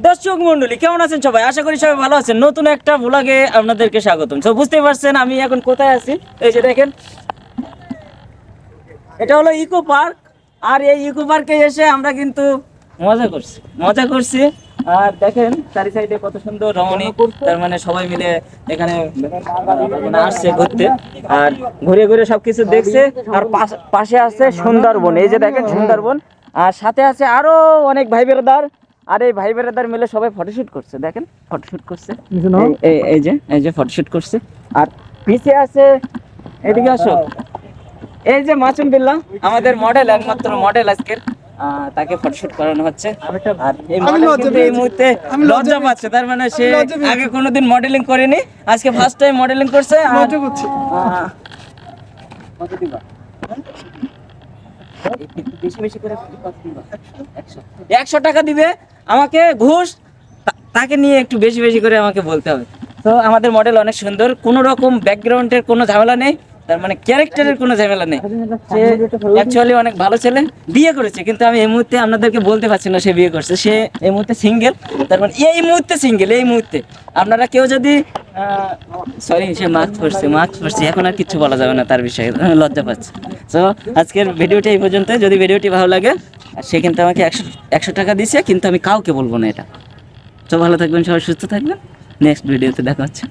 দর্শক মন্ডলী, কেমন আছেন সবাই? আশা করি সবাই ভালো আছেন। নতুন একটা ভ্লগে আপনাদেরকে স্বাগতম। তো বুঝতেই পারছেন, আমি এখন কোথায় আছি? এই যে দেখেন, এটা হলো ইকো পার্ক। আর এই ইকো পার্কে এসে আমরা কিন্তু মজা করছি মজা করছি। আর দেখেন, চারি সাইডে কত সুন্দর রমণী, তার মানে সবাই মিলে এখানে মানে আসছে ঘুরতে। আর ঘুরে ঘুরে সবকিছু দেখছে। আর পাশ- পাশে আছে সুন্দরবন। এই যে দেখেন সুন্দরবন। আর সাথে আছে আরও অনেক ভাই বেরোদার আর এই ভাই বেরোদার মিলে সবাই ফটোশুট করছে দেখেন ফটোশুট করছে। এই- যে এই যে ফটোশুট করছে। আর পিছে আছে এদিকে আসো। এই যে মাসুম বিল্লাহ আমাদের মডেল একমাত্র মডেল আজকের। তাকে ফটোশুট করানো হচ্ছে। আর এই এই মুহূর্তে লজ্জা পাচ্ছে। তার মানে সে আগে কোনোদিন মডেলিং করেনি আজকে ফার্স্ট টাইম মডেলিং করছে। একশো টাকা দিবে আমাকে ঘুষ তাকে নিয়ে একটু বেশি বেশি করে আমাকে বলতে হবে। তো আমাদের মডেল অনেক সুন্দর, কোনো রকম ব্যাকগ্রাউন্ডের কোনো ঝামেলা নেই, তার মানে ক্যারেক্টারের কোনো ঝামেলা নেই। সে অ্যাকচুয়ালি অনেক ভালো ছেলে, বিয়ে করেছে, কিন্তু আমি এই মুহূর্তে আপনাদেরকে বলতে পারছি না সে বিয়ে করছে। সে এই মুহূর্তে সিঙ্গেল তার মানে এই মুহূর্তে সিঙ্গেল এই মুহূর্তে। আপনারা কেউ যদি সরি সে মাস্ক পরছে মাস্ক পরছে এখন আর কিছু বলা যাবে না তার বিষয়ে, লজ্জা পাচ্ছি। তো আজকের ভিডিওটি এই পর্যন্ত যদি ভিডিওটি ভালো লাগে আর সে কিন্তু আমাকে একশো একশো টাকা দিয়েছে, কিন্তু আমি কাউকে বলব না এটা। তো ভালো থাকবেন, সবাই সুস্থ থাকবেন। নেক্সট ভিডিওতে দেখা হচ্ছে।